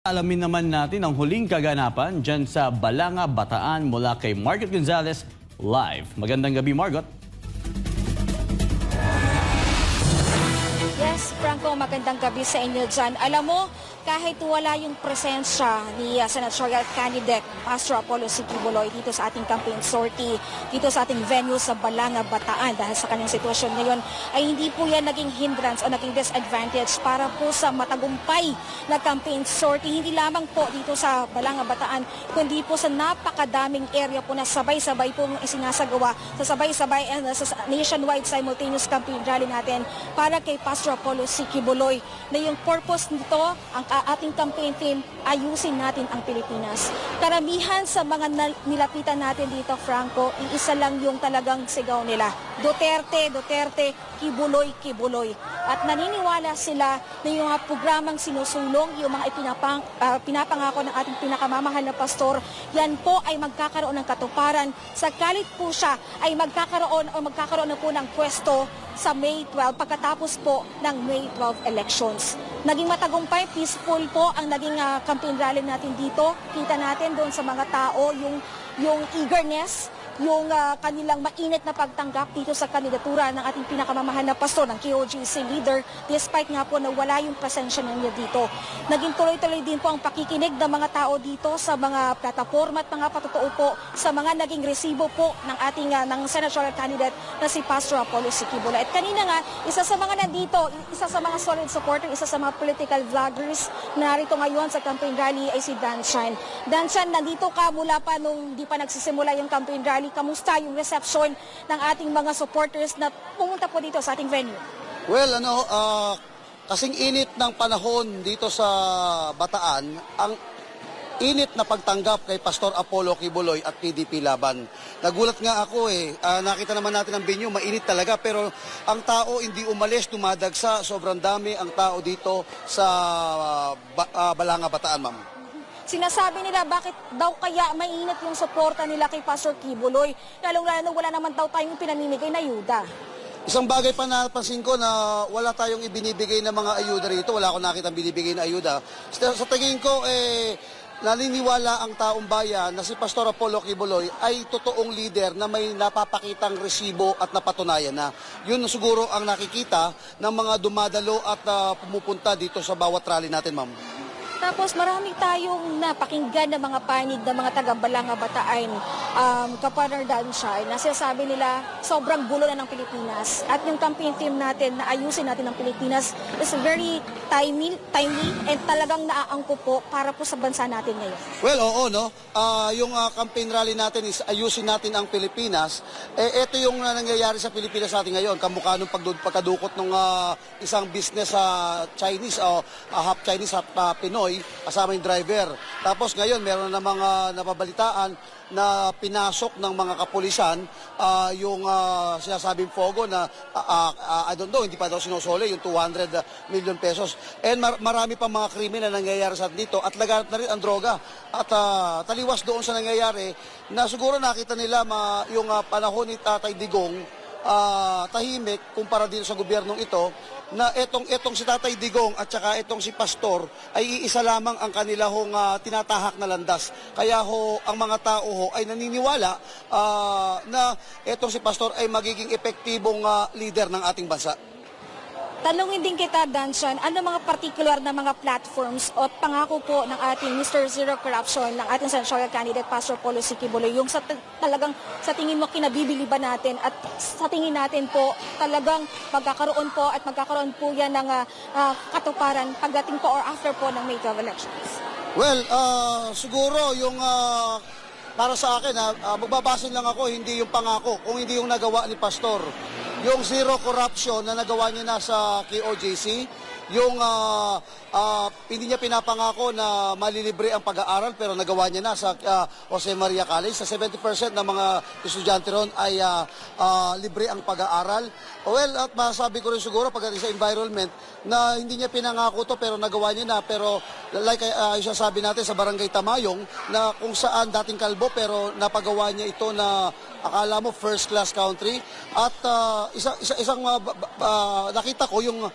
Alamin naman natin ang huling kaganapan dyan sa Balanga, Bataan mula kay Margot Gonzalez live. Magandang gabi, Margot. Franco, magandang gabi sa inyo dyan. Alam mo, kahit wala yung presensya ni uh, senatorial candidate Pastor Apollo Sikibuloy dito sa ating campaign sortie, dito sa ating venue sa Balanga, Bataan dahil sa kanyang sitwasyon ngayon, ay hindi po yan naging hindrance o naging disadvantage para po sa matagumpay na campaign sortie. Hindi lamang po dito sa Balanga, Bataan, kundi po sa napakadaming area po na sabay-sabay po isinasagawa sa sabay-sabay and uh, sa nationwide simultaneous campaign rally natin para kay Pastor Apollo Sikibuloy na yung purpose nito, ang ating campaign team, ayusin natin ang Pilipinas. Karamihan sa mga nilapitan natin dito, Franco, iisa lang yung talagang sigaw nila. Duterte, Duterte, Kibuloy, Kibuloy. At naniniwala sila na yung mga programang sinusulong, yung mga ipinapang, ah, pinapangako ng ating pinakamamahal na pastor, yan po ay magkakaroon ng katuparan. Sakalit po siya ay magkakaroon o magkakaroon na po ng pwesto sa May 12 pagkatapos po ng May 12 elections. Naging matagumpay, peaceful po ang naging ah, campaign rally natin dito. Kita natin doon sa mga tao yung yung eagerness, yung ah, kanilang mainit na pagtanggap dito sa kandidatura ng ating pinakamamahal na pastor ng KOGC leader despite nga po na wala yung presensya niya dito. Naging tuloy-tuloy din po ang pakikinig ng mga tao dito sa mga plataforma at mga patotoo po sa mga naging resibo po ng ating ah, ng senatorial candidate na si Pastor Apollo Sikibola. At kanina nga, isa sa mga nandito, isa sa mga solid supporter, isa sa mga political vloggers na narito ngayon sa campaign rally ay si Dan Chan. Dan Chan, nandito ka mula pa nung di pa nagsisimula yung campaign rally. Kamusta yung reception ng ating mga supporters na pumunta po dito sa ating venue? Well, ano, ah, kasing init ng panahon dito sa Bataan, ang init na pagtanggap kay Pastor Apollo Kibuloy at PDP Laban. Nagulat nga ako eh, Ah, nakita naman natin ang venue, mainit talaga, pero ang tao hindi umalis, dumadagsa, sobrang dami ang tao dito sa ah, Ba- ah, Balanga, Bataan, ma'am. Sinasabi nila bakit daw kaya mainit yung suporta nila kay Pastor Kibuloy. Lalong-lalo wala naman daw tayong pinamimigay na ayuda. Isang bagay pa napansin ko na wala tayong ibinibigay na mga ayuda rito. Wala akong nakita binibigay na ayuda. Sa, sa tingin ko, eh, naniniwala ang taong bayan na si Pastor Apollo Kibuloy ay totoong leader na may napapakitang resibo at napatunayan na. Yun siguro ang nakikita ng mga dumadalo at ah, pumupunta dito sa bawat rally natin, ma'am. Tapos marami tayong napakinggan ng mga panig ng mga taga Balanga Bataan, um, kapartner Dan Shai, na sinasabi nila sobrang gulo na ng Pilipinas. At yung campaign team natin na ayusin natin ng Pilipinas is very timely, timely and talagang naaangko po para po sa bansa natin ngayon. Well, oo, no? Ah, yung ah, campaign rally natin is ayusin natin ang Pilipinas. Eh, ito yung ah, nangyayari sa Pilipinas natin ngayon. Kamukha nung pagdu- pagkadukot ng ah, isang business sa Chinese, o half Chinese, half ah, Pinoy, kasama yung driver. Tapos ngayon, meron na mga napabalitaan na pinasok ng mga kapulisan ah, yung ah, sinasabing Fogo na ah, ah, I don't know, hindi pa daw sinosole yung 200 million pesos. And mar- marami pa mga krimen na nangyayari sa dito at laganap na rin ang droga. At ah, taliwas doon sa nangyayari na siguro nakita nila ma- yung ah, panahon ni Tatay Digong ah, tahimik kumpara din sa gobyernong ito na etong etong si Tatay Digong at saka etong si Pastor ay iisa lamang ang kanila hong ah, tinatahak na landas. Kaya ho ang mga tao ho ay naniniwala ah, na etong si Pastor ay magiging epektibong ah, leader ng ating bansa. Tanungin din kita, Danshan, ano mga particular na mga platforms o pangako po ng ating Mr. Zero Corruption, ng ating senatorial candidate, Pastor Polo Sikibuloy, yung sa, talagang sa tingin mo kinabibili ba natin at sa tingin natin po talagang magkakaroon po at magkakaroon po yan ng ah, ah, katuparan pagdating po or after po ng May 12 elections. Well, ah, siguro yung ah, para sa akin, ha, magbabase lang ako, hindi yung pangako, kung hindi yung nagawa ni Pastor. Yung zero corruption na nagawa niya na sa KOJC, yung ah, ah, hindi niya pinapangako na malilibre ang pag-aaral pero nagawa niya na sa ah, Jose Maria College. Sa 70% ng mga estudyante ron ay ah, ah, libre ang pag-aaral. Well, at masasabi ko rin siguro pagdating sa environment na hindi niya pinangako to pero nagawa niya na. Pero like uh, yung sabi natin sa Barangay Tamayong na kung saan dating kalbo pero napagawa niya ito na akala mo first class country. At ah, isa, isa, isang ba- ah, nakita ko yung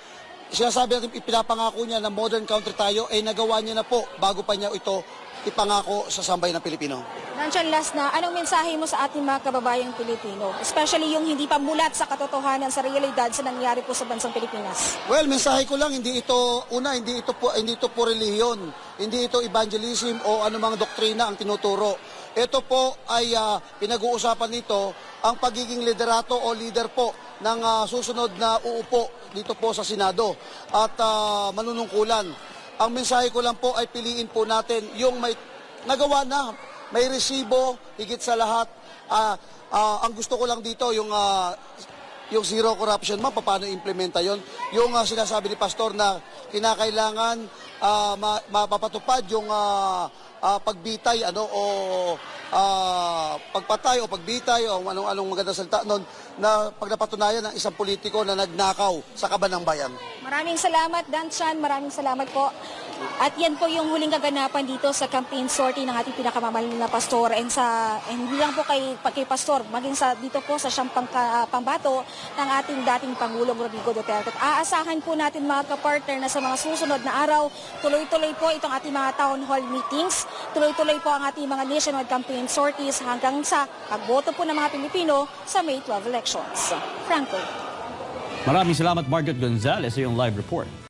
sinasabi natin, ipinapangako niya na modern country tayo, eh nagawa niya na po bago pa niya ito ipangako sa sambayan ng Pilipino. Nandiyan last na, anong mensahe mo sa ating mga kababayang Pilipino? Especially yung hindi pa mulat sa katotohanan sa realidad sa nangyari po sa bansang Pilipinas. Well, mensahe ko lang, hindi ito, una, hindi ito po, hindi ito po relihiyon, hindi ito evangelism o anumang doktrina ang tinuturo. Ito po ay ah, pinag-uusapan nito ang pagiging liderato o leader po ng ah, susunod na uupo dito po sa Senado at ah, manunungkulan. Ang mensahe ko lang po ay piliin po natin yung may nagawa na, may resibo, higit sa lahat. Ah, ah, ang gusto ko lang dito yung ah, yung zero corruption ma paano implementa yon yung ah, sinasabi ni pastor na kinakailangan ma- mapapatupad yung ah, ah, pagbitay ano o ah, pagpatay o pagbitay o anong anong magandang salita noon na pag napatunayan ng isang politiko na nagnakaw sa kaban ng bayan. Maraming salamat, Dan Chan. Maraming salamat po. At yan po yung huling kaganapan dito sa campaign sortie ng ating pinakamamahal na pastor. And, sa, and hindi lang po kay, kay pastor, maging sa, dito po sa siyang pangka, pambato ng ating dating Pangulong Rodrigo Duterte. At aasahan po natin mga kapartner na sa mga susunod na araw, tuloy-tuloy po itong ating mga town hall meetings, tuloy-tuloy po ang ating mga nationwide campaign sorties hanggang sa pagboto po ng mga Pilipino sa May 12 elections. Franco. Maraming salamat Margaret Gonzalez sa iyong live report.